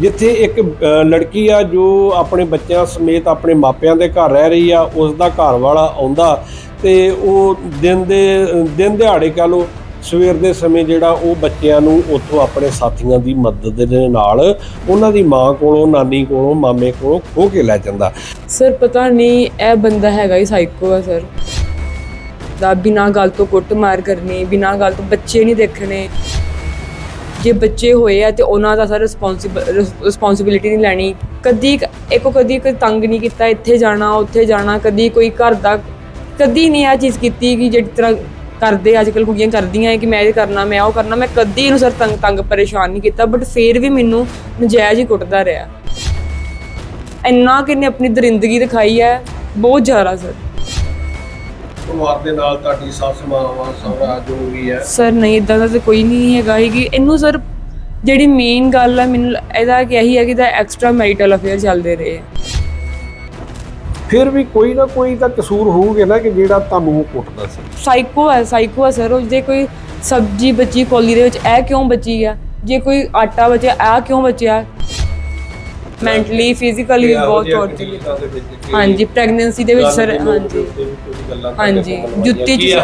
ਜਿੱਥੇ ਇੱਕ ਲੜਕੀ ਆ ਜੋ ਆਪਣੇ ਬੱਚਿਆਂ ਸਮੇਤ ਆਪਣੇ ਮਾਪਿਆਂ ਦੇ ਘਰ ਰਹਿ ਰਹੀ ਆ ਉਸ ਦਾ ਘਰ ਵਾਲਾ ਆਉਂਦਾ ਤੇ ਉਹ ਦਿਨ ਦੇ, ਦਿਨ ਦਿਹਾੜੇ ਕਹ ਲੋ ਸਵੇਰ ਦੇ ਸਮੇਂ ਜਿਹੜਾ ਉਹ ਬੱਚਿਆਂ ਨੂੰ ਉੱਥੋਂ ਆਪਣੇ ਸਾਥੀਆਂ ਦੀ ਮਦਦ ਦੇ ਨਾਲ ਉਹਨਾਂ ਦੀ ਮਾਂ ਕੋਲੋਂ, ਨਾਨੀ ਕੋਲੋਂ, ਮਾਮੇ ਕੋਲੋਂ ਖੋਹ ਕੇ ਲੈ ਜਾਂਦਾ। ਸਰ, ਪਤਾ ਨਹੀਂ, ਇਹ ਬੰਦਾ ਹੈਗਾ ਹੀ ਸਾਈਕੋ ਆ ਸਰ। ਦਾ ਬਿਨਾਂ ਗੱਲ ਤੋਂ ਕੁੱਟ ਮਾਰ ਕਰਨੀ, ਬਿਨਾਂ ਗੱਲ ਤੋਂ ਬੱਚੇ ਨਹੀਂ ਦੇਖਣੇ। ਜੇ ਬੱਚੇ ਹੋਏ ਆ ਤੇ ਉਹਨਾਂ ਦਾ ਸਰ ਰਿਸਪੌਂਸਿਬਿਲਿਟੀ ਨਹੀਂ ਲੈਣੀ। ਕਦੀ ਇੱਕੋ ਕਦੀ ਕੋਈ ਤੰਗ ਨਹੀਂ ਕੀਤਾ, ਇੱਥੇ ਜਾਣਾ, ਉੱਥੇ ਜਾਣਾ, ਕਦੀ ਕੋਈ ਘਰ ਦਾ, ਕਦੀ ਨਹੀਂ ਆ ਚੀਜ਼ ਕੀਤੀ ਕਿ ਜਿਹੜੀ ਤਰ੍ਹਾਂ ਕਰਦੇ ਅੱਜ ਕੱਲ ਕੁੜੀਆਂ ਕਰਦੀਆਂ ਹੈ ਕਿ ਮੈਂ ਇਹ ਕਰਨਾ, ਮੈਂ ਉਹ ਕਰਨਾ, ਮੈਂ ਕਦੀ ਇਹਨੂੰ ਸਰ ਤੰਗ ਤੰਗ ਪਰੇਸ਼ਾਨ ਨਹੀਂ ਕੀਤਾ ਬਟ ਫੇਰ ਵੀ ਮੈਨੂੰ ਨਜਾਇਜ਼ ਹੀ ਕੁੱਟਦਾ ਰਿਹਾ। ਇੰਨਾ ਕਿ ਇਹਨੇ ਆਪਣੀ ਦਰਿੰਦਗੀ ਦਿਖਾਈ ਹੈ, ਬਹੁਤ ਜ਼ਿਆਦਾ ਸਰ। ਪਰਿਵਾਰ ਦੇ ਨਾਲ ਤੁਹਾਡੀ ਸੱਸ ਮਾਵਾ ਸਹੁਰਾ ਜੋ ਵੀ ਹੈ। ਸਰ ਨਹੀਂ ਇਦਾਂ ਦਾ ਤਾਂ ਕੋਈ ਨਹੀਂ ਹੈਗਾ ਹੀ ਕਿ ਇਹਨੂੰ ਸਰ ਜਿਹੜੀ ਮੇਨ ਗੱਲ ਹੈ ਮੈਨੂੰ ਇਹਦਾ ਕਿ ਇਹੀ ਹੈ ਕਿ ਦਾ ਐਕਸਟਰਾ ਮੈਰਿਟਲ ਅਫੇਅਰ ਚੱਲਦੇ ਰਹੇ ਹੈ। ਫਿਰ ਵੀ ਕੋਈ ਨਾ ਕੋਈ ਤਾਂ ਕਸੂਰ ਹੋਊਗਾ ਨਾ ਕਿ ਜਿਹੜਾ ਤੁਹਾਨੂੰ ਉਹ ਕੁੱਟਦਾ ਸੀ। ਸਾਈਕੋ ਹੈ ਸਾਈਕੋ ਹੈ ਸਰ ਉਹ ਜੇ ਕੋਈ ਸਬਜੀ ਬਚੀ ਕੋਲੀ ਦੇ ਵਿੱਚ ਇਹ ਕਿਉਂ ਬਚੀ ਆ? ਜੇ ਕੋਈ ਆਟਾ ਬਚਿਆ ਆ ਕਿਉਂ ਬਚਿਆ? ਮੈਂਟਲੀ ਫਿਜ਼ੀਕਲੀ ਬਹੁਤ ਟੌਰਚਰ ਹਾਂਜੀ ਪ੍ਰੈਗਨੈਂਸੀ ਦੇ ਵਿੱਚ ਸਰ ਹਾਂਜੀ। ਹਾਂਜੀ, ਜੁੱਤੀ 'ਚ-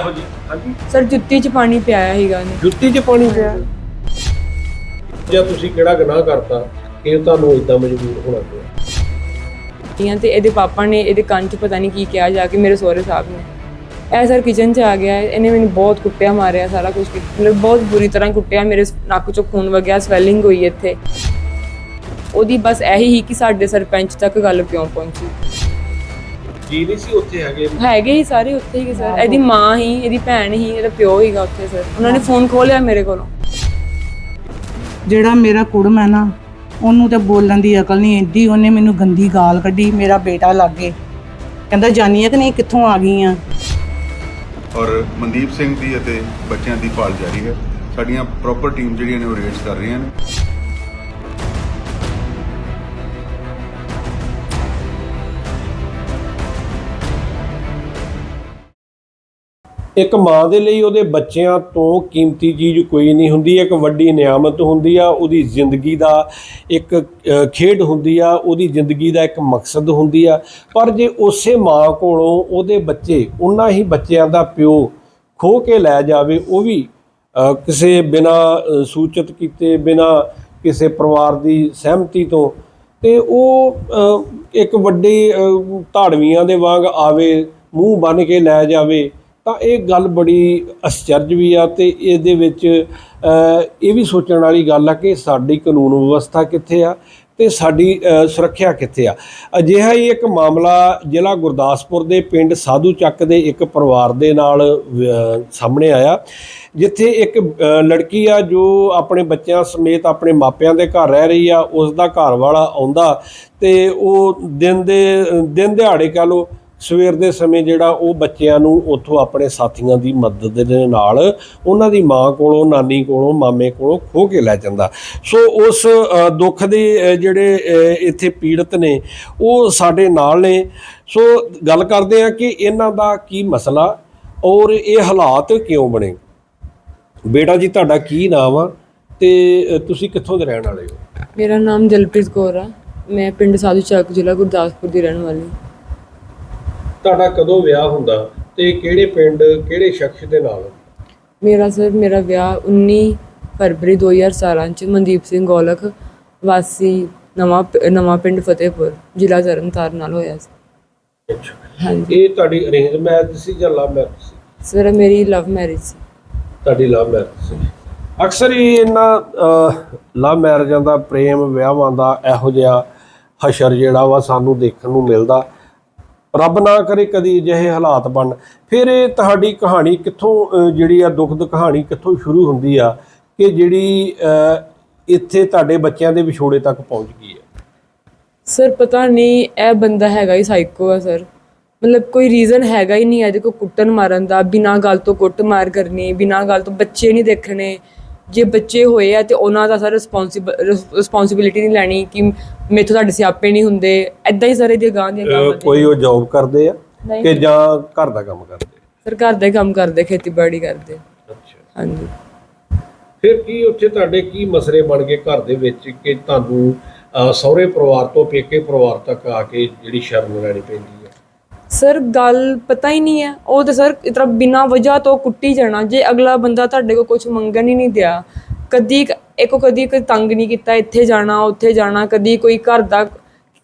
ਸਰ ਜੁੱਤੀ 'ਚ ਪਾਣੀ ਪਿਆਇਆ ਸੀਗਾ ਨੇ ਜੁੱਤੀ 'ਚ ਪਾਣੀ ਪਿਆ? ਜਾਂ ਤੁਸੀਂ ਕਿਹੜਾ ਗੁਨਾਹ ਕਰਤਾ? ਕਿ ਤੁਹਾਨੂੰ ਇਦਾਂ ਮਜਬੂਰ ਹੋਣਾ ਪਿਆ? ਕੀਆਂ ਤੇ ਇਹਦੇ ਪਾਪਾ ਨੇ ਇਹਦੇ ਕੰਨ 'ਚ ਪਤਾ ਨਹੀਂ ਕੀ ਕਿਹਾ ਜਾ ਕੇ ਮੇਰੇ ਸਹੁਰੇ ਸਾਹਿਬ ਨੇ। ਇਹ ਸਰ ਕਿਚਨ 'ਚ ਆ ਗਿਆ। ਇਹਨੇ ਮੈਨੂੰ ਬਹੁਤ ਕੁੱਟਿਆ ਮਾਰਿਆ ਸਾਰਾ ਕੁਝ ਮਤਲਬ ਬਹੁਤ ਬੁਰੀ ਤਰ੍ਹਾਂ ਕੁੱਟਿਆ ਮੇਰੇ ਨੱਕ 'ਚੋਂ ਖੂਨ ਵਗਿਆ ਸਵੈਲਿੰਗ ਹੋਈ ਇੱਥੇ। ਉਹਦੀ ਬਸ ਇਹੀ ਹੀ ਕਿ ਸਾਡੇ ਸਰਪੰਚ ਤੱਕ ਗੱਲ ਕਿਉਂ ਪਹੁੰਚੀ? ਜੀ ਨਹੀਂ ਸੀ ਉੱਥੇ ਹੈਗੇ? ਹੈਗੇ ਹੀ ਸਾਰੇ ਉੱਥੇ ਹੀ ਸਰ। ਇਹਦੀ ਮਾਂ ਹੀ ਇਹਦੀ ਭੈਣ ਹੀ ਇਹਦਾ ਪਿਓ ਹੀਗਾ ਉੱਥੇ ਸਰ। ਉਹਨਾਂ ਨੇ ਫੋਨ ਖੋਲਿਆ ਮੇਰੇ ਕੋਲੋਂ। ਜਿਹੜਾ ਮੇਰਾ ਕੁੜਮ ਹੈ ਨਾ ਉਹਨੂੰ ਤੇ ਬੋਲਣ ਦੀ ਅਕਲ ਨਹੀਂ ਏਡੀ ਉਹਨੇ ਮੈਨੂੰ ਗੰਦੀ ਗਾਲ ਕੱਢੀ ਮੇਰਾ ਬੇਟਾ ਲਾਗੇ। ਕਹਿੰਦਾ ਜਾਨੀ ਹੈ ਕਿ ਨਹੀਂ? ਕਿੱਥੋਂ ਆ ਗਈ ਆ? ਔਰ ਮਨਦੀਪ ਸਿੰਘ ਦੀ ਅਤੇ ਬੱਚਿਆਂ ਦੀ ਭਾਲ ਜਾਰੀ ਹੈ। ਸਾਡੀਆਂ ਪ੍ਰੋਪਰ ਟੀਮ ਜਿਹੜੀਆਂ ਨੇ ਉਹ ਰੇਡਸ ਕਰ ਰਹੀਆਂ ਨੇ। ਇੱਕ ਮਾਂ ਦੇ ਲਈ ਉਹਦੇ ਬੱਚਿਆਂ ਤੋਂ ਕੀਮਤੀ ਚੀਜ਼ ਕੋਈ ਨਹੀਂ ਹੁੰਦੀ, ਇੱਕ ਵੱਡੀ ਨਿਆਮਤ ਹੁੰਦੀ ਆ, ਉਹਦੀ ਜ਼ਿੰਦਗੀ ਦਾ ਇੱਕ ਖੇਡ ਹੁੰਦੀ ਆ, ਉਹਦੀ ਜ਼ਿੰਦਗੀ ਦਾ ਇੱਕ ਮਕਸਦ ਹੁੰਦੀ ਆ। ਪਰ ਜੇ ਉਸੇ ਮਾਂ ਕੋਲੋਂ ਉਹਦੇ ਬੱਚੇ, ਉਹਨਾਂ ਹੀ ਬੱਚਿਆਂ ਦਾ ਪਿਓ ਖੋ ਕੇ ਲੈ ਜਾਵੇ, ਉਹ ਵੀ ਕਿਸੇ ਬਿਨਾ ਸੂਚਿਤ ਕੀਤੇ, ਬਿਨਾ ਕਿਸੇ ਪਰਿਵਾਰ ਦੀ ਸਹਿਮਤੀ ਤੋਂ, ਤੇ ਉਹ ਇੱਕ ਵੱਡੇ ਧਾੜਵੀਆਂ ਦੇ ਵਾਂਗ ਆਵੇ, ਮੂੰਹ ਬੰਨ ਕੇ ਲੈ ਜਾਵੇ ਤਾਂ ਇਹ ਗੱਲ ਬੜੀ ਅਸਚਰਜ ਵੀ ਆ ਤੇ ਇਹਦੇ ਵਿੱਚ ਇਹ ਵੀ ਸੋਚਣ ਵਾਲੀ ਗੱਲ ਆ ਕਿ ਸਾਡੀ ਕਾਨੂੰਨ ਵਿਵਸਥਾ ਕਿੱਥੇ ਆ ਤੇ ਸਾਡੀ ਸੁਰੱਖਿਆ ਕਿੱਥੇ ਆ। ਅਜਿਹਾ ਹੀ ਇੱਕ ਮਾਮਲਾ ਜ਼ਿਲ੍ਹਾ ਗੁਰਦਾਸਪੁਰ ਦੇ ਪਿੰਡ ਸਾਧੂ ਚੱਕ ਦੇ ਇੱਕ ਪਰਿਵਾਰ ਦੇ ਨਾਲ ਸਾਹਮਣੇ ਆਇਆ, ਜਿੱਥੇ ਇੱਕ ਲੜਕੀ ਆ ਜੋ ਆਪਣੇ ਬੱਚਿਆਂ ਸਮੇਤ ਆਪਣੇ ਮਾਪਿਆਂ ਦੇ ਘਰ ਰਹਿ ਰਹੀ ਆ ਉਸ ਦਾ ਘਰ ਵਾਲਾ ਆਉਂਦਾ ਤੇ ਉਹ ਦਿਨ ਦੇ, ਦਿਨ ਦਿਹਾੜੇ ਕਹ ਲੋ ਸਵੇਰ ਦੇ ਸਮੇਂ ਜਿਹੜਾ ਉਹ ਬੱਚਿਆਂ ਨੂੰ ਉੱਥੋਂ ਆਪਣੇ ਸਾਥੀਆਂ ਦੀ ਮਦਦ ਦੇ ਨਾਲ ਉਹਨਾਂ ਦੀ ਮਾਂ ਕੋਲੋਂ, ਨਾਨੀ ਕੋਲੋਂ, ਮਾਮੇ ਕੋਲੋਂ ਖੋਹ ਕੇ ਲੈ ਜਾਂਦਾ। ਸੋ ਉਸ ਦੁੱਖ ਦੇ ਜਿਹੜੇ ਇੱਥੇ ਪੀੜਤ ਨੇ, ਉਹ ਸਾਡੇ ਨਾਲ ਨੇ। ਸੋ ਗੱਲ ਕਰਦੇ ਆ ਕਿ ਇਹਨਾਂ ਦਾ ਕੀ ਮਸਲਾ ਔਰ ਇਹ ਹਾਲਾਤ ਕਿਉਂ ਬਣੇ? ਬੇਟਾ ਜੀ, ਤੁਹਾਡਾ ਕੀ ਨਾਮ ਆ? ਤੇ ਤੁਸੀਂ ਕਿੱਥੋਂ ਦੇ ਰਹਿਣ ਵਾਲੇ ਹੋ? ਮੇਰਾ ਨਾਮ ਜਲਪ੍ਰੀਤ ਕੌਰ ਆ। ਮੈਂ ਪਿੰਡ ਸਾਧੂ ਚੱਕ ਜ਼ਿਲ੍ਹਾ ਗੁਰਦਾਸਪੁਰ ਦੀ ਰਹਿਣ ਵਾਲੀ ਹਾਂ। ਤੁਹਾਡਾ ਕਦੋਂ ਵਿਆਹ ਹੁੰਦਾ ਤੇ ਕਿਹੜੇ ਪਿੰਡ ਕਿਹੜੇ ਸ਼ਖਸ ਦੇ ਨਾਲ? ਮੇਰਾ ਸਰ ਮੇਰਾ ਵਿਆਹ 19 ਫਰਵਰੀ 2017 ਚ ਮਨਦੀਪ ਸਿੰਘ ਗੋਲਖ ਵਾਸੀ ਨਵਾਂ ਨਵਾਂ ਪਿੰਡ ਫਤਿਹਪੁਰ ਜ਼ਿਲ੍ਹਾ ਤਰਨਤਾਰਨ ਨਾਲ ਹੋਇਆ ਸੀ। ਅੱਛਾ। ਹਾਂਜੀ। ਇਹ ਤੁਹਾਡੀ ਅਰੇਂਜ ਮੈਰਿਜ ਸੀ ਜਾਂ ਲਵ ਮੈਰਿਜ ਸੀ? ਸਰ ਮੇਰੀ ਲਵ ਮੈਰਿਜ ਸੀ। ਤੁਹਾਡੀ ਲਵ ਮੈਰਿਜ ਸੀ। ਅਕਸਰ ਹੀ ਇਹਨਾਂ ਲਵ ਮੈਰਿਜਾਂ ਦਾ ਪ੍ਰੇਮ ਵਿਆਹਾਂ ਦਾ ਇਹੋ ਜਿਹਾ ਹਸ਼ਰ ਜਿਹੜਾ ਵਾ ਸਾਨੂੰ ਦੇਖਣ ਨੂੰ ਮਿਲਦਾ। ਰੱਬ ਨਾ ਕਰੇ ਕਦੀ ਅਜਿਹੇ ਹਾਲਾਤ ਬਣ ਫਿਰ ਇਹ ਤੁਹਾਡੀ ਕਹਾਣੀ ਕਿੱਥੋਂ ਜਿਹੜੀ ਆ ਦੁਖਦ ਕਹਾਣੀ ਕਿੱਥੋਂ ਸ਼ੁਰੂ ਹੁੰਦੀ ਆ ਕਿ ਜਿਹੜੀ ਇੱਥੇ ਤੁਹਾਡੇ ਬੱਚਿਆਂ ਦੇ ਵਿਛੋੜੇ ਤੱਕ ਪਹੁੰਚ ਗਈ ਹੈ? ਸਰ, ਪਤਾ ਨਹੀਂ, ਇਹ ਬੰਦਾ ਹੈਗਾ ਹੀ ਸਾਈਕੋ ਆ ਸਰ। ਮਤਲਬ ਕੋਈ ਰੀਜ਼ਨ ਹੈਗਾ ਹੀ ਨਹੀਂ, ਇਹਦੇ ਕੋ ਕੁੱਟਣ ਮਾਰਨ ਦਾ, ਬਿਨਾਂ ਗੱਲ ਤੋਂ ਕੁੱਟ ਮਾਰ ਕਰਨੀ, ਬਿਨਾਂ ਗੱਲ ਤੋਂ ਬੱਚੇ ਨਹੀਂ ਦੇਖਣੇ। ਜੇ ਬੱਚੇ ਹੋਏ ਆ ਤੇ ਉਹਨਾਂ ਦਾ ਸਰ ਰਿਸਪੌਂਸਿਬਿਲਿਟੀ ਨਹੀਂ ਲੈਣੀ ਕਿ ਮੇਥੋਂ ਤੁਹਾਡੇ ਸਿਆਪੇ ਨਹੀਂ ਹੁੰਦੇ ਐਦਾਂ ਹੀ ਸਾਰੇ ਦੀਆਂ ਗਾਂ ਦੀਆਂ ਗਾਂ। ਕੋਈ ਉਹ ਜੌਬ ਕਰਦੇ ਆ। ਕਿ ਜਾਂ ਘਰ ਦਾ ਕੰਮ ਕਰਦੇ ਸਰ ਘਰ ਦਾ ਕੰਮ ਕਰਦੇ ਖੇਤੀਬਾੜੀ ਕਰਦੇ ਅੱਛਾ ਹਾਂਜੀ ਫਿਰ ਕੀ ਉੱਥੇ ਤੁਹਾਡੇ ਕੀ ਮਸਲੇ ਬਣ ਗਏ ਘਰ ਦੇ ਵਿੱਚ ਕਿ ਤੁਹਾਨੂੰ ਸਹੁਰੇ ਪਰਿਵਾਰ ਤੋਂ ਪੇਕੇ ਪਰਿਵਾਰ ਤੱਕ ਆ ਕੇ ਜਿਹੜੀ ਸ਼ਰਮ ਲੈਣੀ ਪੈਂਦੀ ਸਰ, ਗੱਲ ਪਤਾ ਹੀ ਨਹੀਂ ਹੈ। ਉਹ ਤਾਂ ਸਰ ਇਤਰਾ ਬਿਨਾ ਵਜ੍ਹਾ ਤੋਂ ਕੁੱਟੀ ਜਾਣਾ। ਜੇ ਅਗਲਾ ਬੰਦਾ ਤੁਹਾਡੇ ਕੋਲ ਕੁਝ ਮੰਗਣ ਹੀ ਨਹੀਂ ਦਿਆ, ਕਦੀ ਕ- ਇੱਕੋ ਕਦੀ ਕੋਈ ਤੰਗ ਨਹੀਂ ਕੀਤਾ, ਇੱਥੇ ਜਾਣਾ, ਉੱਥੇ ਜਾਣਾ, ਕਦੀ ਕੋਈ ਘਰ ਦਾ,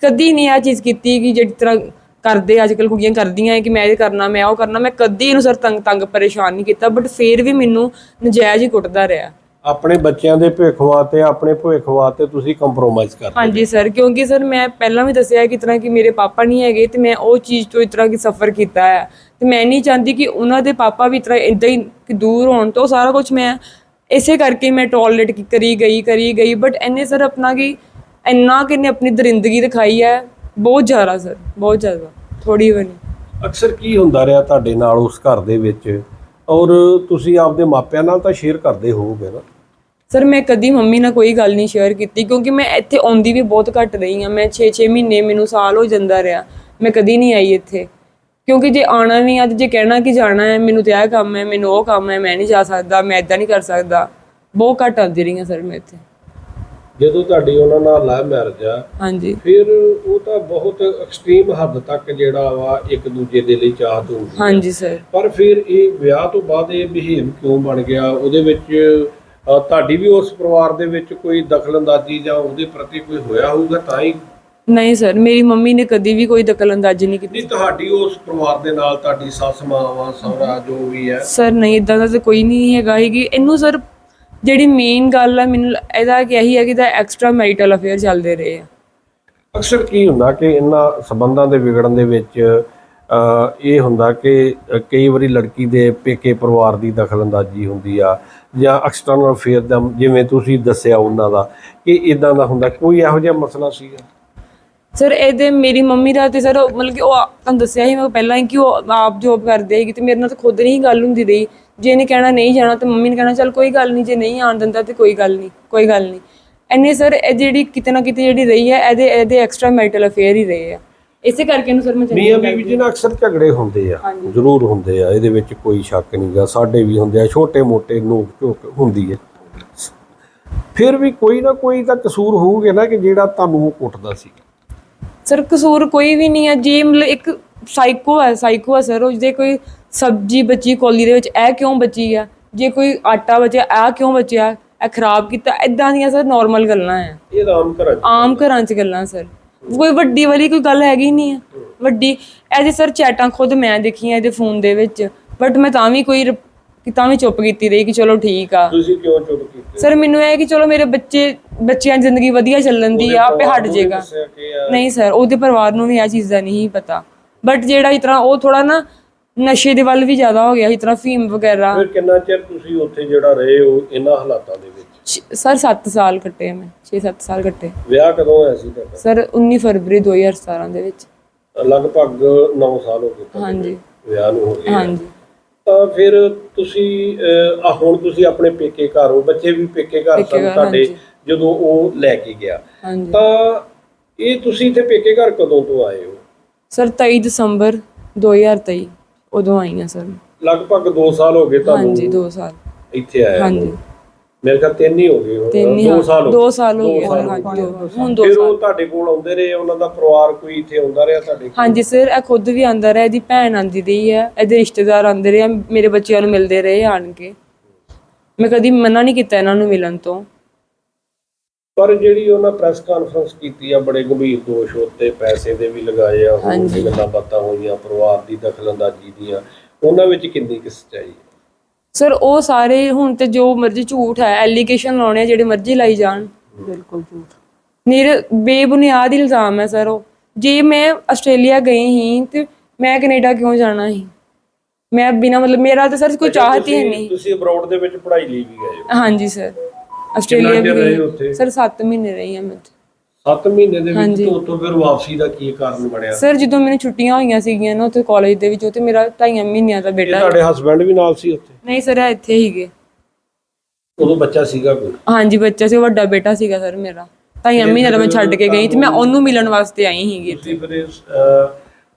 ਕਦੀ ਨਹੀਂ ਆ ਚੀਜ਼ ਕੀਤੀ ਕਿ ਜਿਹੜੀ ਤਰ੍ਹਾਂ ਕਰਦੇ ਅੱਜ ਕੱਲ ਕੁੜੀਆਂ ਕਰਦੀਆਂ ਹੈ ਕਿ ਮੈਂ ਇਹ ਕਰਨਾ, ਮੈਂ ਉਹ ਕਰਨਾ, ਮੈਂ ਕਦੀ ਇਹਨੂੰ ਸਰ ਤੰਗ ਤੰਗ ਪਰੇਸ਼ਾਨ ਨਹੀਂ ਕੀਤਾ ਬਟ ਫੇਰ ਵੀ ਮੈਨੂੰ ਨਜਾਇਜ਼ ਹੀ ਕੁੱਟਦਾ ਰਿਹਾ। ਆਪਣੇ ਬੱਚਿਆਂ ਦੇ ਭਵਿੱਖ ਵਾਸਤੇ ਆਪਣੇ ਭਵਿੱਖ ਵਾਸਤੇ ਤੁਸੀਂ ਕੰਪਰੋਮਾਈਜ਼ ਕਰਦੇ ਹਾਂਜੀ ਸਰ ਕਿਉਂਕਿ ਸਰ ਮੈਂ ਪਹਿਲਾਂ ਵੀ ਦੱਸਿਆ ਕਿ ਤਰ੍ਹਾਂ ਕਿ ਮੇਰੇ ਪਾਪਾ ਨਹੀਂ ਹੈਗੇ ਤੇ ਮੈਂ ਉਹ ਚੀਜ਼ ਤੋਂ ਇਸ ਤਰ੍ਹਾਂ ਕਿ ਸਫਰ ਕੀਤਾ ਹੈ। ਤੇ ਮੈਂ ਨਹੀਂ ਚਾਹੁੰਦੀ ਕਿ ਉਹਨਾਂ ਦੇ ਪਾਪਾ ਵੀ ਤਰ੍ਹਾਂ ਇਦਾਂ ਹੀ ਕਿ ਦੂਰ ਹੋਣ ਤੋਂ ਸਾਰਾ ਕੁਝ ਮੈਂ ਇਸੇ ਕਰਕੇ ਮੈਂ ਟੋਲਰੇਟ ਕਰੀ ਗਈ ਕਰੀ ਗਈ ਬਟ ਇਹਨੇ ਸਰ ਆਪਣਾ ਕਿ ਇੰਨਾ ਕਿ ਇਹਨੇ ਆਪਣੀ ਦਰਿੰਦਗੀ ਦਿਖਾਈ ਹੈ। ਬਹੁਤ ਜ਼ਿਆਦਾ ਸਰ ਬਹੁਤ ਜ਼ਿਆਦਾ ਥੋੜੀ ਵੀ ਨਹੀਂ। ਅਕਸਰ ਕੀ ਹੁੰਦਾ ਰਿਹਾ ਤੁਹਾਡੇ ਨਾਲ ਉਸ ਘਰ ਦੇ ਵਿੱਚ? ਔਰ ਤੁਸੀਂ ਆਪਦੇ ਮਾਪਿਆਂ ਨਾਲ ਤਾਂ ਸ਼ੇਅਰ ਕਰਦੇ ਹੋਵੋਗੇ ਨਾ। ਸਰ ਮੈਂ ਕਦੀ ਮੰਮੀ ਨਾਲ ਕੋਈ ਗੱਲ ਨਹੀਂ ਸ਼ੇਅਰ ਕੀਤੀ ਕਿਉਂਕਿ ਮੈਂ ਇੱਥੇ ਆਉਂਦੀ ਵੀ ਬਹੁਤ ਘੱਟ ਰਹੀ ਹਾਂ। ਮੈਂ 6-6 ਮਹੀਨੇ ਮੈਨੂੰ ਸਾਲ ਹੋ ਜਾਂਦਾ ਰਿਹਾ। ਮੈਂ ਕਦੀ ਨਹੀਂ ਆਈ ਇੱਥੇ। ਕਿਉਂਕਿ ਜੇ ਆਣਾ ਵੀ ਤੇ ਜੇ ਕਹਿਣਾ ਕਿ ਜਾਣਾ ਹੈ ਮੈਨੂੰ ਤੇ ਇਹ ਕੰਮ ਹੈ ਮੈਨੂੰ ਉਹ ਕੰਮ ਹੈ ਮੈਂ ਨਹੀਂ ਜਾ ਸਕਦਾ ਮੈਂ ਇਦਾਂ ਨਹੀਂ ਕਰ ਸਕਦਾ। ਬਹੁਤ ਘੱਟ ਆਉਂਦੀ ਰਹੀ ਹਾਂ ਸਰ ਮੈਂ ਇੱਥੇ। ਜਦੋਂ ਤੁਹਾਡੀ ਉਹਨਾਂ ਨਾਲ ਲਵ ਮੈਰਿਜ ਆ ਹਾਂਜੀ। ਫਿਰ ਉਹ ਤਾਂ ਬਹੁਤ ਐਕਸਟ੍ਰੀਮ ਹੱਦ ਤੱਕ ਜਿਹੜਾ ਵਾ ਇੱਕ ਦੂਜੇ ਦੇ ਲਈ ਚਾਹਤ ਹੁੰਦੀ। ਹਾਂਜੀ ਸਰ ਪਰ ਫਿਰ ਇਹ ਵਿਆਹ ਤੋਂ ਬਾਅਦ ਇਹ ਬਿਹੇਵ ਕਿਉਂ ਬਣ ਗਿਆ? ਉਹਦੇ ਵਿੱਚ ਤੁਹਾਡੀ ਵੀ ਉਸ ਪਰਿਵਾਰ ਦੇ ਵਿੱਚ ਕੋਈ ਦਖਲਅੰਦਾਜ਼ੀ ਜਾਂ ਉਹਦੇ ਪ੍ਰਤੀ ਕੋਈ ਹੋਇਆ ਹੋਊਗਾ ਤਾਂ ਹੀ? ਨਹੀਂ ਸਰ ਮੇਰੀ ਮੰਮੀ ਨੇ ਕਦੀ ਵੀ ਕੋਈ ਦਖਲਅੰਦਾਜ਼ੀ ਨਹੀਂ ਕੀਤੀ। ਨਹੀਂ ਤੁਹਾਡੀ ਉਸ ਪਰਿਵਾਰ ਦੇ ਨਾਲ ਤੁਹਾਡੀ ਸੱਸ ਮਾਂ ਸਹੁਰਾ ਜੋ ਵੀ ਹੈ। ਸਰ ਨਹੀਂ ਇਦਾਂ ਦਾ ਤਾਂ ਕੋਈ ਨਹੀਂ ਹੈਗਾ ਹੀ ਕਿ ਇਹਨੂੰ ਸਰ ਜਿਹੜੀ ਮੇਨ ਗੱਲ ਹੈ ਮੈਨੂੰ ਇਹਦਾ ਕਿ ਇਹੀ ਹੈ ਕਿ ਇਹਦਾ ਐਕਸਟਰਾ ਮੈਰਿਟਲ ਅਫੇਅਰ ਚੱਲਦੇ ਰਹੇ ਆ। ਅਕਸਰ ਕੀ ਹੁੰਦਾ ਕਿ ਇਹਨਾਂ ਸਬੰਧਾਂ ਦੇ ਵਿਗੜਨ ਦੇ ਵਿੱਚ ਇਹ ਹੁੰਦਾ ਕਿ ਕਈ ਵਾਰੀ ਲੜਕੀ ਦੇ ਪੇਕੇ ਪਰਿਵਾਰ ਦੀ ਦਖਲਅੰਦਾਜ਼ੀ ਹੁੰਦੀ ਆ ਜਾਂ ਐਕਸਟਰਨਲ ਅਫੇਅਰ ਦਾ ਜਿਵੇਂ ਤੁਸੀਂ ਦੱਸਿਆ ਉਹਨਾਂ ਦਾ ਕਿ ਇਦਾਂ ਦਾ ਹੁੰਦਾ, ਕੋਈ ਇਹੋ ਜਿਹਾ ਮਸਲਾ ਸੀਗਾ ਸਰ ਇਹਦੇ ਮੇਰੀ ਮੰਮੀ ਦਾ ਤੇ ਸਰ ਮਤਲਬ ਕਿ ਉਹ ਤੁਹਾਨੂੰ ਦੱਸਿਆ ਸੀ ਮੈਂ ਪਹਿਲਾਂ ਹੀ ਕਿ ਉਹ ਆਪ ਜੋਬ ਕਰਦੇ ਹੈਗੇ ਤੇ ਮੇਰੇ ਨਾਲ ਤਾਂ ਖੁਦ ਨਹੀਂ ਗੱਲ ਹੁੰਦੀ ਰਹੀ। ਜੇ ਇਹਨੇ ਕਹਿਣਾ ਨਹੀਂ ਜਾਣਾ ਤੇ ਮੰਮੀ ਨੇ ਕਹਿਣਾ, ਚੱਲ ਕੋਈ ਗੱਲ ਨਹੀਂ, ਜੇ ਨਹੀਂ ਆਣ ਦਿੰਦਾ ਤੇ ਕੋਈ ਗੱਲ ਨਹੀਂ, ਕੋਈ ਗੱਲ ਨਹੀਂ। ਐਨੇ ਸਰ ਇਹ ਜਿਹੜੀ ਕਿਤੇ ਨਾ ਕਿਤੇ ਜਿਹੜੀ ਰਹੀ ਹੈ, ਇਹਦੇ ਇਹਦੇ ਐਕਸਟਰਾ ਮੈਰਿਟਲ ਅਫੇਅਰ ਹੀ ਰਹੇ ਆ। ਇਸੇ ਕਰਕੇ ਇਹਨੂੰ ਸਰ ਮੈਂ ਚੰਗੀ ਮੀਆਂ ਬੀਵੀ ਜੀ ਨਾਲ ਅਕਸਰ ਝਗੜੇ ਹੁੰਦੇ ਆ ਜ਼ਰੂਰ ਹੁੰਦੇ ਆ ਇਹਦੇ ਵਿੱਚ ਕੋਈ ਸ਼ੱਕ ਨਹੀਂਗਾ ਸਾਡੇ ਵੀ ਹੁੰਦੇ ਆ ਛੋਟੇ ਮੋਟੇ ਨੋਕ ਝੋਕ ਹੁੰਦੀ ਹੈ। ਫਿਰ ਵੀ ਕੋਈ ਨਾ ਕੋਈ ਤਾਂ ਕਸੂਰ ਹੋਊਗਾ ਨਾ ਕਿ ਜਿਹੜਾ ਤੁਹਾਨੂੰ ਉਹ ਕੁੱਟਦਾ ਸੀ। ਸਰ ਕਸੂਰ ਕੋਈ ਵੀ ਨਹੀਂ ਹੈ ਜੇ ਮਤਲਬ ਇੱਕ ਸਾਈਕੋ ਹੈ ਸਾਈਕੋ ਹੈ ਸਰ ਜੇ ਕੋਈ ਸਬਜੀ ਬਚੀ ਕੋਲੀ ਦੇ ਵਿੱਚ ਇਹ ਕਿਉਂ ਬਚੀ ਆ? ਜੇ ਕੋਈ ਆਟਾ ਬਚਿਆ ਇਹ ਕਿਉਂ ਬਚਿਆ? ਇਹ ਖਰਾਬ ਕੀਤਾ? ਇਦਾਂ ਦੀਆਂ ਸਰ ਨਾਰਮਲ ਗੱਲਾਂ ਆ। ਇਹ ਆਮ ਘਰਾਂ 'ਚ ਆਮ ਘਰਾਂ 'ਚ ਗੱਲਾਂ ਸਰ। ਕੋਈ ਵੱਡੀ ਵਾਲੀ ਕੋਈ ਗੱਲ ਹੈਗੀ ਨਹੀਂ ਹੈ ਵੱਡੀ ਇਹਦੇ ਸਰ ਚੈਟਾਂ ਖੁਦ ਮੈਂ ਦੇਖੀਆਂ ਇਹਦੇ ਫੋਨ ਦੇ ਵਿੱਚ। ਬਟ ਮੈਂ ਤਾਂ ਵੀ ਕੋਈ ਕਿ ਤਾਂ ਵੀ ਚੁੱਪ ਕੀਤੀ ਰਹੀ ਕਿ ਚਲੋ ਠੀਕ ਆ। ਤੁਸੀਂ ਕਿਉਂ ਚੁੱਪ ਕੀਤੇ? ਸਰ ਮੈਨੂੰ ਇਹ ਹੈ ਕਿ ਚਲੋ ਮੇਰੇ ਬੱਚੇ ਬੱਚਿਆਂ ਦੀ ਜ਼ਿੰਦਗੀ ਵਧੀਆ ਚੱਲਣ ਦੀ ਆ ਆਪੇ ਹਟ ਜਾਏਗਾ। ਆ। ਨਹੀਂ ਸਰ ਉਹਦੇ ਪਰਿਵਾਰ ਨੂੰ ਵੀ ਇਹ ਚੀਜ਼ ਦਾ ਨਹੀਂ ਪਤਾ। ਬਟ ਜਿਹੜਾ ਇਸ ਤਰ੍ਹਾਂ ਉਹ ਥੋੜਾ ਨਾ ਨਸ਼ੇ ਦੇ ਵੱਲ ਵੀ ਜ਼ਿਆਦਾ ਹੋ ਗਿਆ ਇਸ ਤਰ੍ਹਾਂ ਫੀਮ ਵਗੈਰਾ। ਫਿਰ ਕਿੰਨਾ ਚਿਰ ਤੁਸੀਂ ਉੱਥੇ ਜਿਹੜਾ ਰਹੇ ਹੋ ਇਹਨਾਂ ਹਾਲਾਤਾਂ ਦੇ ਸਰ 7 ਸਾਲ ਕੱਟੇ ਮੈਂ 6-7 ਸਾਲ ਕੱਟੇ। ਵਿਆਹ ਕਦੋਂ ਹੋਇਆ ਸੀ ਤੁਹਾਡਾ? ਸਰ 19 ਫਰਵਰੀ 2017 ਦੇ ਵਿੱਚ। ਲਗਭਗ 9 ਸਾਲ ਹੋ ਗਏ ਹਾਂਜੀ। ਵਿਆਹ ਨੂੰ ਹੋ ਗਏ ਹਾਂਜੀ। ਤਾਂ ਫਿਰ ਤੁਸੀਂ ਆ ਹੁਣ ਤੁਸੀਂ ਆਪਣੇ ਪੇਕੇ ਘਰ ਹੋ ਬੱਚੇ ਵੀ ਪੇਕੇ ਘਰ ਸਨ ਤੁਹਾਡੇ। ਜਦੋਂ ਉਹ ਲੈ ਕੇ ਗਿਆ। ਤਾਂ ਇਹ ਤੁਸੀਂ ਇੱਥੇ ਪੇਕੇ ਘਰ ਕਦੋਂ ਤੋਂ ਆਏ ਹੋ? ਸਰ 23 ਦਸੰਬਰ 2023 ਉਦੋਂ ਆਈ ਹਾਂ ਸਰ ਲਗਭਗ 2 ਸਾਲ ਹੋ ਗਏ ਤੁਹਾਨੂੰ ਹਾਂਜੀ 2 ਸਾਲ। ਇੱਥੇ ਆਇਆ ਹਾਂਜੀ। ਮੇਰੇ ਖਿਆਲ ਤਿੰਨ ਹੀ ਹੋ ਗਏ ਹੁਣ। ਤਿੰਨ ਹੀ ਦੋ ਹਾਂ, ਸਾਲ ਹੋ ਦੋ। ਸਾਲ ਹੋ ਗਏ ਹਾਂਜੀ ਦੋ- ਹੁਣ 2 ਫਿਰ ਸਾਲ। ਉਹ ਤੁਹਾਡੇ ਕੋਲ ਆਉਂਦੇ ਰਹੇ ਉਹਨਾਂ ਦਾ ਪਰਿਵਾਰ ਕੋਈ ਇੱਥੇ ਆਉਂਦਾ ਰਿਹਾ ਤੁਹਾਡੇ ਕੋਲ? ਹਾਂਜੀ ਸਰ ਇਹ ਖੁਦ ਵੀ ਆਂਦਾ ਰਿਹਾ ਇਹਦੀ ਭੈਣ ਆਂਦੀ ਰਹੀ ਹੈ ਇਹਦੇ ਰਿਸ਼ਤੇਦਾਰ ਆਂਦੇ ਰਹੇ ਆ, ਮੇਰੇ ਬੱਚਿਆਂ ਨੂੰ ਮਿਲਦੇ ਰਹੇ ਆਣ ਕੇ ਮੈਂ ਕਦੀ ਮਨਾ ਨਹੀਂ ਕੀਤਾ ਇਹਨਾਂ ਨੂੰ ਮਿਲਣ ਤੋਂ। ਪਰ ਜਿਹੜੀ ਉਹਨਾਂ ਪ੍ਰੈਸ ਕਾਨਫਰੰਸ ਕੀਤੀ ਆ ਬੜੇ ਗੰਭੀਰ ਦੋਸ਼ ਉੱਤੇ ਪੈਸੇ ਦੇ ਵੀ ਲਗਾਏ ਆ ਹੋਰ ਵੀ ਗੱਲਾਂ ਬਾਤਾਂ ਹੋਈਆਂ ਪਰਿਵਾਰ ਦੀ ਦਖਲਅੰਦਾਜ਼ੀ ਦੀਆਂ। ਉਹਨਾਂ ਵਿੱਚ ਕਿੰਨੀ ਕਿ ਸੱਚਾਈ ਹੈ? ਸਰ ਉਹ ਸਾਰੇ ਹੁਣ ਤੇ ਜੋ ਮਰਜ਼ੀ ਝੂਠ ਹੈ ਐਲੀਗੇਸ਼ਨ ਲਾਉਣੇ ਆ ਜਿਹੜੇ ਮਰਜ਼ੀ ਲਾਈ ਜਾਣ। ਬਿਲਕੁਲ ਝੂਠ। ਨਿਰ ਬੇਬੁਨਿਆਦ ਇਲਜ਼ਾਮ ਹੈ ਸਰ ਉਹ। ਜੇ ਮੈਂ ਆਸਟ੍ਰੇਲੀਆ ਗਈ ਹੀ ਤੇ ਮੈਂ ਕੈਨੇਡਾ ਕਿਉਂ ਜਾਣਾ ਸੀ? ਮੈਂ ਬਿਨਾ ਮਤਲਬ ਮੇਰਾ ਤਾਂ ਸਰ ਕੋਈ ਚਾਹਤ ਹੀ ਨਹੀਂ। ਤੁਸੀਂ ਅਬਰੋਡ ਦੇ ਵਿੱਚ ਪੜ੍ਹਾਈ ਲਈ ਵੀ ਗਏ ਹੋ? ਹਾਂਜੀ ਸਰ ਆਸਟ੍ਰੇਲੀਆ ਵੀ ਗਈ? ਸਰ 7 ਮਹੀਨੇ ਰਹੀ ਹਾਂ ਮੈਂ ਉੱਥੇ। 7 ਮਹੀਨੇ ਦੇ ਵਿੱਚ ਹਾਂਜੀ। ਤੋਂ ਉੱਥੋਂ ਫਿਰ ਵਾਪਸੀ ਦਾ ਕੀ ਕਾਰਨ ਬਣਿਆ? ਸਰ ਜਦੋਂ ਮੈਨੂੰ ਛੁੱਟੀਆਂ ਹੋਈਆਂ ਸੀਗੀਆਂ ਨਾ ਉੱਥੇ ਕਾਲਜ ਦੇ ਵਿੱਚ ਉੱਥੇ ਮੇਰਾ ਢਾਈਆਂ ਮਹੀਨਿਆਂ ਦਾ ਇਹ ਬੇਟਾ ਤੁਹਾਡੇ ਹਸਬੰਡ ਵੀ ਨਾਲ ਸੀ ਉੱਥੇ? ਨਹੀਂ ਸਰ ਇਹ ਇੱਥੇ ਹੀਗੇ ਉਦੋਂ ਬੱਚਾ ਸੀਗਾ ਕੋਈ? ਹਾਂਜੀ ਬੱਚਾ ਸੀ ਉਹ ਵੱਡਾ ਬੇਟਾ ਸੀਗਾ ਸਰ ਮੇਰਾ। ਢਾਈਆਂ ਮਹੀਨਿਆਂ ਦਾ ਮੈਂ ਛੱਡ ਕੇ ਗਈ ਤੇ ਮੈਂ ਉਹਨੂੰ ਮਿਲਣ ਵਾਸਤੇ ਆਈ ਸੀਗੀ ਤੁਸੀਂ ਫਿਰ ਅਹ,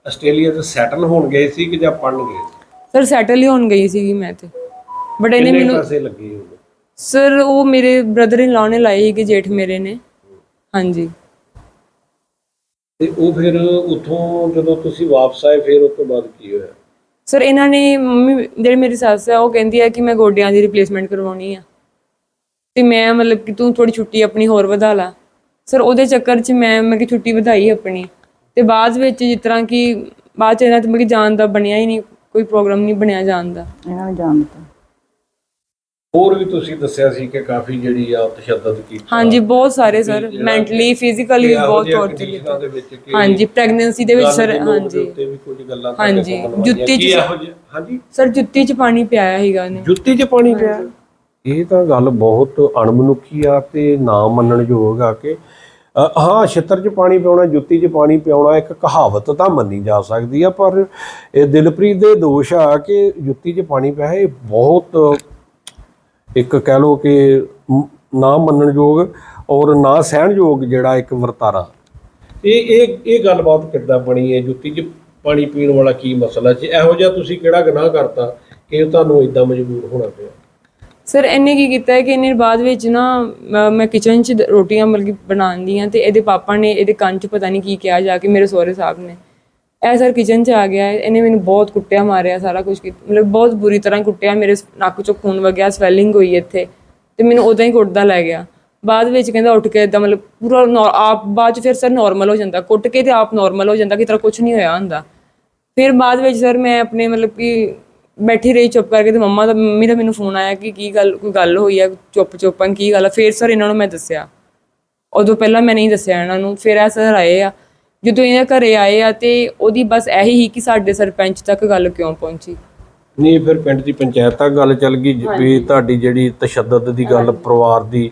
ਆਸਟ੍ਰੇਲੀਆ 'ਚ ਸੈਟਲ ਹੋਣ ਗਏ ਸੀ ਕਿ ਜਾਂ ਪੜ੍ਹਨ ਗਏ ਸੀ? ਸਰ ਸੈਟਲ ਹੀ ਹੋਣ ਗਈ ਸੀਗੀ ਮੈਂ ਤੇ ਬਟ ਇਹਨੇ ਕਿੰਨੇ ਮੈਨੂੰ ਪੈਸੇ ਲੱਗੇ ਉਦੋਂ ਸਰ ਉਹ ਮੇਰੇ ਬ੍ਰਦਰ ਇਨ ਲਾ ਨੇ ਲਾਏ ਸੀਗੇ ਜੇਠ ਮੇਰੇ ਨੇ। ਹਾਂਜੀ। ਤੇ ਉਹ ਫਿਰ ਉੱਥੋਂ ਜਦੋਂ ਤੁਸੀਂ ਵਾਪਸ ਆਏ ਫਿਰ ਉਸ ਤੋਂ ਬਾਅਦ ਕੀ ਹੋਇਆ? ਸਰ ਇਹਨਾਂ ਨੇ ਮੰਮੀ ਜਿਹੜੀ ਮੇਰੀ ਸੱਸ ਹੈ ਉਹ ਕਹਿੰਦੀ ਹੈ ਕਿ ਮੈਂ ਗੋਡਿਆਂ ਦੀ ਰਿਪਲੇਸਮੈਂਟ ਕਰਵਾਉਣੀ ਆ। ਤੇ ਮੈਂ ਮਤਲਬ ਕਿ ਤੂੰ ਥੋੜੀ ਛੁੱਟੀ ਆਪਣੀ ਹੋਰ ਵਧਾ ਲਾ। ਸਰ ਉਹਦੇ ਚੱਕਰ 'ਚ ਮੈਂ ਮੈਂ ਕਿ ਛੁੱਟੀ ਵਧਾਈ ਆਪਣੀ। ਤੇ ਬਾਅਦ ਵਿੱਚ ਜਿਸ ਤਰ੍ਹਾਂ ਕਿ ਬਾਅਦ 'ਚ ਇਹਨਾਂ ਤੇ ਮੈਂ ਕਿ ਜਾਣ ਦਾ ਬਣਿਆ ਹੀ ਨਹੀਂ ਕੋਈ ਪ੍ਰੋਗਰਾਮ ਨਹੀਂ ਬਣਿਆ ਜਾਣ ਦਾ। ਇਹਨਾਂ ਨੇ ਜਾਣ ਦਿੱਤਾ। ਹੋਰ ਵੀ ਤੁਸੀਂ ਦੱਸਿਆ ਸੀ ਕਿ ਕਾਫੀ ਜਿਹੜੀ ਆ ਤਸ਼ੱਦਦ ਕੀਤੀ ਹਾਂਜੀ ਬਹੁਤ ਸਾਰੇ ਸਰ ਮੈਂਟਲੀ ਫਿਜ਼ੀਕਲੀ ਬਹੁਤ ਟੌਰਚਰ ਕੀਤਾ। ਦੇ ਵਿੱਚ ਕਿ ਹਾਂਜੀ ਪ੍ਰੈਗਨੈਂਸੀ ਦੇ ਵਿੱਚ ਸਰ ਹਾਂਜੀ। ਉੱਤੇ ਵੀ ਕੁਝ ਗੱਲਾਂ ਤੁਹਾਡੇ ਹਾਂਜੀ। ਜੁੱਤੀ 'ਚ ਕੀ ਸਰ- ਇਹੋ ਜਿਹੇ- ਹਾਂਜੀ? ਸਰ ਜੁੱਤੀ 'ਚ ਪਾਣੀ ਪਿਆਇਆ ਸੀਗਾ ਉਹਨੇ ਜੁੱਤੀ 'ਚ ਪਾਣੀ ਪਿਆ? ਇਹ ਤਾਂ ਗੱਲ ਬਹੁਤ ਅਣਮਨੁੱਖੀ ਆ ਤੇ ਨਾ ਮੰਨਣਯੋਗ ਆ ਕਿ ਅ, ਹਾਂ ਛਿੱਤਰ 'ਚ ਪਾਣੀ ਪਿਆਉਣਾ ਜੁੱਤੀ 'ਚ ਪਾਣੀ ਪਿਆਉਣਾ ਇੱਕ ਕਹਾਵਤ ਤਾਂ ਮੰਨੀ ਜਾ ਸਕਦੀ ਆ ਪਰ ਇਹ ਦਿਲਪ੍ਰੀਤ ਦੇ ਦੋਸ਼ ਆ ਕਿ ਜੁੱਤੀ 'ਚ ਪਾਣੀ ਪਿਆ ਇਹ ਬਹੁਤ ਇੱਕ ਕਹਿ ਲਓ ਕਿ ਨਾ ਮੰਨਣਯੋਗ ਔਰ ਨਾ ਸਹਿਣਯੋਗ ਜਿਹੜਾ ਇੱਕ ਵਰਤਾਰਾ। ਇਹ ਇਹ ਇਹ ਗੱਲਬਾਤ ਕਿੱਦਾਂ ਬਣੀ ਹੈ ਜੁੱਤੀ 'ਚ? ਪਾਣੀ ਪੀਣ ਵਾਲਾ ਕੀ ਮਸਲਾ ਸੀ? ਇਹੋ ਜਿਹਾ ਤੁਸੀਂ ਕਿਹੜਾ ਗੁਨਾਹ ਕਰਤਾ ਕਿ ਤੁਹਾਨੂੰ ਇਦਾਂ ਮਜਬੂਰ ਹੋਣਾ ਪਿਆ? ਸਰ ਇਹਨੇ ਕੀ ਕੀਤਾ ਹੈ ਕਿ ਇਹਨੇ ਬਾਅਦ ਵਿੱਚ ਨਾ ਮ- ਕਿਚਨ 'ਚ ਰੋਟੀਆਂ ਮਤਲਬ ਕਿ ਬਣਾਉਂਦੀ ਆ ਤੇ ਇਹਦੇ ਪਾਪਾ ਨੇ ਇਹਦੇ ਕੰਨ 'ਚ ਪਤਾ ਨਹੀਂ ਕੀ ਕਿਹਾ ਜਾ ਕੇ ਮੇਰੇ ਸਹੁਰੇ ਸਾਹਿਬ ਨੇ। ਇਹ ਸਰ ਕਿਚਨ 'ਚ ਆ ਗਿਆ, ਇਹਨੇ ਮੈਨੂੰ ਬਹੁਤ ਕੁੱਟਿਆ, ਮਾਰਿਆ ਸਾਰਾ ਕੁਝ ਮਤਲਬ ਬਹੁਤ ਬੁਰੀ ਤਰ੍ਹਾਂ ਕੁੱਟਿਆ, ਮੇਰੇ ਨੱਕ 'ਚੋਂ ਖੂਨ ਵਗਿਆ ਸਵੈਲਿੰਗ ਹੋਈ ਇੱਥੇ। ਤੇ ਮੈਨੂੰ ਉਦਾਂ ਹੀ ਕੁੱਟਦਾ ਲੈ ਗਿਆ। ਬਾਅਦ ਵਿੱਚ ਕਹਿੰਦਾ ਉੱਠ ਕੇ ਇਦਾਂ ਮਤਲਬ ਪੂਰਾ ਨੌ- ਆਪ ਬਾਅਦ 'ਚ ਫਿਰ ਸਰ ਨਾਰਮਲ ਹੋ ਜਾਂਦਾ। ਕੁੱਟ ਕੇ ਤੇ ਆਪ ਨਾਰਮਲ ਹੋ ਜਾਂਦਾ ਕਿ ਤਰ੍ਹਾਂ ਕੁਝ ਨਹੀਂ ਹੋਇਆ ਹੁੰਦਾ। ਫਿਰ ਬਾਅਦ ਵਿੱਚ ਸਰ ਮੈਂ ਆਪਣੇ ਮਤਲਬ ਕਿ ਬੈਠੀ ਰਹੀ ਚੁੱਪ ਕਰਕੇ ਤੇ ਮੰਮਾ ਦਾ, ਮੰਮੀ ਦਾ ਮੈਨੂੰ ਫੋਨ ਆਇਆ ਕਿ ਕੀ ਗੱਲ, ਕੋਈ ਗੱਲ ਹੋਈ ਆ, ਚੁੱਪ ਚੁੱਪਾਂ ਕੀ ਗੱਲ ਆ? ਫਿਰ ਸਰ ਇਹਨਾਂ ਨੂੰ ਮੈਂ ਦੱਸਿਆ। ਉਦੋਂ ਪਹਿਲਾਂ ਮੈਂ ਨਹੀਂ ਦੱਸਿਆ ਇਹਨਾਂ ਨੂੰ। ਫਿਰ ਇਹ ਸਰ ਆਏ ਆ। ਜਦੋਂ ਇਹਨਾਂ ਘਰੇ ਆਏ ਆ ਤੇ ਉਹਦੀ ਬਸ ਇਹੀ ਹੀ ਕਿ ਸਾਡੇ ਸਰਪੰਚ ਤੱਕ ਗੱਲ ਕਿਉਂ ਪਹੁੰਚੀ? ਨਹੀਂ ਫਿਰ ਪਿੰਡ ਦੀ ਪੰਚਾਇਤ ਤੱਕ ਗੱਲ ਚੱਲ ਗਈ ਜ- ਵੀ ਤੁਹਾਡੀ ਜਿਹੜੀ ਤਸ਼ੱਦਦ ਦੀ ਗੱਲ ਪਰਿਵਾਰ ਦੀ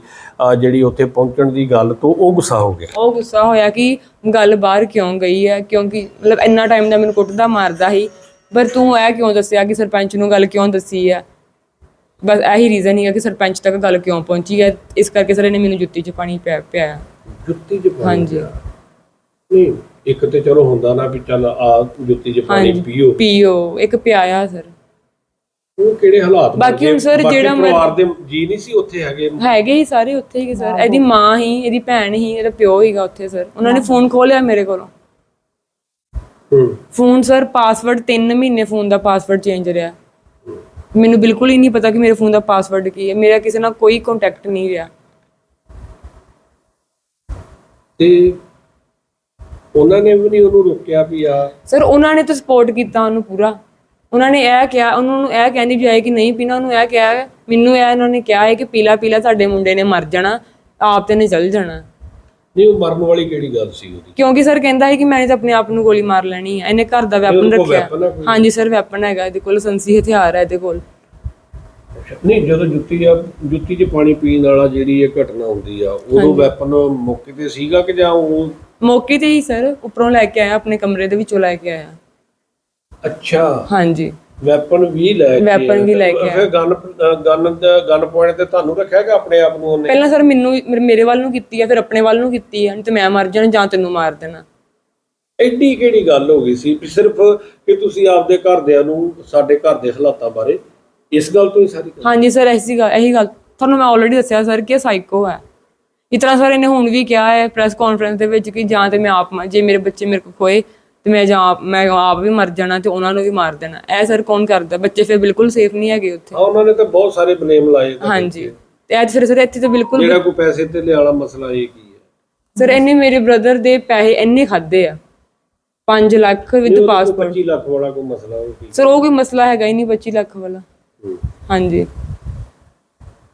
ਜਿਹੜੀ ਉੱਥੇ ਪਹੁੰਚਣ ਦੀ ਗੱਲ ਤੋਂ ਉਹ ਗੁੱਸਾ ਹੋ ਗਿਆ। ਉਹ ਗੁੱਸਾ ਹੋਇਆ ਕਿ ਗੱਲ ਬਾਹਰ ਕਿਉਂ ਗਈ ਹੈ? ਕਿਉਂਕਿ ਮਤਲਬ ਇੰਨਾ ਟਾਈਮ ਦਾ ਮੈਨੂੰ ਕੁੱਟਦਾ ਮਾਰਦਾ ਸੀ। ਪਰ ਤੂੰ ਇਹ ਕਿਉਂ ਦੱਸਿਆ ਕਿ ਸਰਪੰਚ ਨੂੰ ਗੱਲ ਕਿਉਂ ਦੱਸੀ ਹੈ? ਬਸ ਇਹੀ ਰੀਜ਼ਨ ਹੀ ਹੈ ਕਿ ਸਰਪੰਚ ਤੱਕ ਗੱਲ ਕਿਉਂ ਪਹੁੰਚੀ ਹੈ? ਇਸ ਕਰਕੇ ਸਰ ਇਹਨੇ ਮੈਨੂੰ ਜੁੱਤੀ 'ਚ ਪਾਣੀ ਪਿਆ ਪਿਆ ਜੁੱਤੀ 'ਚ ਪਾਣੀ ਹਾਂਜੀ। ਨਹੀਂ ਇੱਕ ਤੇ ਚਲੋ ਹੁੰਦਾ ਨਾ ਵੀ ਚੱਲ ਆ ਜੁੱਤੀ 'ਚ ਪਾਣੀ ਪੀਓ। ਪੀਓ ਇੱਕ ਪਿਆਇਆ ਸਰ। ਉਹ ਕਿਹੜੇ ਹਾਲਾਤ ਬਾਕੀ ਹੁਣ? ਸਰ ਜਿਹੜਾ ਪਰਿਵਾਰ ਦੇ ਜੀ ਨਹੀਂ ਸੀ ਉੱਥੇ ਹੈਗੇ? ਹੈਗੇ ਹੀ ਸਾਰੇ ਉੱਥੇ ਹੀ ਸਰ। ਇਹਦੀ ਮਾਂ ਹੀ ਇਹਦੀ ਭੈਣ ਹੀ ਇਹਦਾ ਪਿਓ ਹੀਗਾ ਉੱਥੇ ਸਰ। ਉਹਨਾਂ ਨੇ ਫੋਨ ਖੋਲਿਆ ਮੇਰੇ ਕੋਲੋਂ। ਹੂੰ। ਫੋਨ ਸਰ ਪਾਸਵਰਡ 3 ਮਹੀਨੇ ਫੋਨ ਦਾ ਪਾਸਵਰਡ ਚੇਂਜ ਰਿਹਾ। ਮੈਨੂੰ ਬਿਲਕੁਲ ਹੀ ਨਹੀਂ ਪਤਾ ਕਿ ਮੇਰੇ ਫੋਨ ਦਾ ਪਾਸਵਰਡ ਕੀ ਹੈ। ਮੇਰਾ ਕਿਸੇ ਨਾਲ ਕੋਈ ਕੰਟੈਕਟ ਨਹੀਂ ਰਿਹਾ। ਤੇ ਉਹਨਾਂ ਨੇ ਵੀ ਨਹੀਂ ਉਹਨੂੰ ਰੋਕਿਆ ਵੀ ਆ। ਸਰ ਉਹਨਾਂ ਨੇ ਤਾਂ ਸਪੋਰਟ ਕੀਤਾ ਉਹਨੂੰ ਪੂਰਾ। ਉਹਨਾਂ ਨੇ ਇਹ ਕਿਹਾ ਉਹਨਾਂ ਨੂੰ ਇਹ ਕਹਿੰਦੀ ਜਾਏ ਕਿ ਨਹੀਂ ਪੀਣਾ ਉਹਨੂੰ ਇਹ ਕਿਹਾ ਮੈਨੂੰ ਇਹ ਉਹਨਾਂ ਨੇ ਕਿਹਾ ਹੈ ਕਿ ਪੀਲਾ ਪੀਲਾ ਸਾਡੇ ਮੁੰਡੇ ਨੇ ਮਰ ਜਾਣਾ ਆਪ ਤੇ ਨੇ ਚਲ ਜਾਣਾ। ਨਹੀਂ ਉਹ ਮਰਨ ਵਾਲੀ ਕਿਹੜੀ ਗੱਲ ਸੀ ਉਹਦੀ? ਕਿਉਂਕਿ ਸਰ ਕਹਿੰਦਾ ਹੈ ਕਿ ਮੈਂ ਤਾਂ ਆਪਣੇ ਆਪ ਨੂੰ ਗੋਲੀ ਮਾਰ ਲੈਣੀ ਹੈ ਇਹਨੇ ਘਰ ਦਾ ਵੈਪਨ ਰੱਖਿਆ? ਹਾਂਜੀ ਸਰ ਵੈਪਨ ਹੈਗਾ ਇਹਦੇ ਕੋਲ ਸੰਸੀ ਹਥਿਆਰ ਹੈ ਇਹਦੇ ਕੋਲ। ਨਹੀਂ ਜਦੋਂ ਜੁੱਤੀ ਆ ਜੁੱਤੀ 'ਚ ਪਾਣੀ ਪੀਣ ਵਾਲਾ ਜਿਹੜੀ ਇਹ ਘਟਨਾ ਹੁੰਦੀ ਆ ਉਦੋਂ ਵੈਪਨ ਮੌਕੇ ਤੇ ਸੀਗਾ ਕਿ ਜਾਂ ਉਹ ਮੌਕੇ ਤੇ ਹੀ ਸਰ ਉੱਪਰੋਂ ਲੈ ਕੇ ਆਇਆ ਆਪਣੇ ਕਮਰੇ ਦੇ ਵਿੱਚੋਂ ਲੈ ਕੇ ਆਇਆ। ਅੱਛਾ। ਹਾਂਜੀ। ਵੈਪਨ ਵੀ ਲੈ ਕੇ Weapon ਵੀ ਲੈ ਕੇ ਫਿਰ ਗਨ ਗਨ ਗਨ ਪੁਆਇੰਟ ਤੇ ਤੁਹਾਨੂੰ ਰੱਖਿਆ ਕਿ ਆਪਣੇ ਆਪ ਨੂੰ ਉਹਨੇ? ਪਹਿਲਾਂ ਸਰ ਮੈਨੂੰ ਮੇਰੇ- ਮੇਰੇ ਵੱਲ ਨੂੰ ਕੀਤੀ ਹੈ ਫਿਰ ਆਪਣੇ ਵੱਲ ਨੂੰ ਕੀਤੀ ਨਹੀਂ ਤੇ ਮੈਂ ਮਰ ਜਾਣਾ ਜਾਂ ਤੈਨੂੰ ਮਾਰ ਦੇਣਾ। ਐਡੀ ਕਿਹੜੀ ਗੱਲ ਹੋ ਗਈ ਸੀ ਵੀ ਸਿਰਫ ਕਿ ਤੁਸੀਂ ਆਪਦੇ ਘਰਦਿਆਂ ਨੂੰ ਸਾਡੇ ਘਰ ਦੇ ਹਾਲਾਤਾਂ ਬਾਰੇ ਇਸ ਗੱਲ ਤੋਂ ਹੀ ਸਾਰੀ ਗੱਲ? ਹਾਂਜੀ ਸਰ ਐਸੀ ਗੱਲ ਇਹੀ ਗੱਲ। ਤੁਹਾਨੂੰ ਮੈਂ ਆਲਰੇਡੀ ਦੱਸਿਆ ਸਰ ਕਿ ਸਾਈਕੋ ਹੈ ਤਰ੍ਹਾਂ ਸਰ ਇਹਨੇ ਹੁਣ ਵੀ ਕਿਹਾ ਹੈ ਪ੍ਰੈਸ ਕਾਨਫਰੰਸ ਦੇ ਵਿੱਚ ਕਿ ਜਾਂ ਤੇ ਮੈਂ ਆਪ ਮ- ਜੇ ਮੇਰੇ ਬੱਚੇ ਮੇਰੇ ਕੋਲ ਖੋਏ ਤੇ ਮੈਂ ਜਾਂ ਆਪ ਮੈਂ ਆਪ ਵੀ ਮਰ ਜਾਣਾ ਤੇ ਉਹਨਾਂ ਨੂੰ ਵੀ ਮਾਰ ਦੇਣਾ। ਇਹ ਸਰ ਕੌਣ ਕਰਦਾ? ਬੱਚੇ ਫਿਰ ਬਿਲਕੁਲ ਸੇਫ ਨਹੀਂ ਹੈਗੇ ਉੱਥੇ। ਹਾਂ ਉਹਨਾਂ ਨੇ ਤਾਂ ਬਹੁਤ ਸਾਰੇ ਬਲੇਮ ਲਾਏ ਹਾਂਜੀ। ਤੇ ਅੱਜ ਫਿਰ ਸਰ ਇੱਥੇ ਤਾਂ ਬਿਲਕੁਲ ਜਿਹੜਾ ਕੋਈ ਪੈਸੇ ਤੇ ਲਿਆਲਾ ਮਸਲਾ ਇਹ ਕੀ ਹੈ? ਸਰ ਇਹਨੇ ਮੇਰੇ ਬ੍ਰਦਰ ਦੇ ਪੈਸੇ ਇੰਨੇ ਖਾਦੇ ਆ। 5 ਲੱਖ ਵਿਦ ਉਹਦਾ ਕੋਈ ਪਾਸਪੋਰਟ 25 ਲੱਖ ਵਾਲਾ ਕੋਈ ਮਸਲਾ ਉਹ ਕੀ? ਸਰ ਉਹ ਕੋਈ ਮਸਲਾ ਹੈਗਾ ਹੀ ਨਹੀਂ 25 ਲੱਖ ਵਾਲਾ। ਹੂੰ। ਹਾਂਜੀ।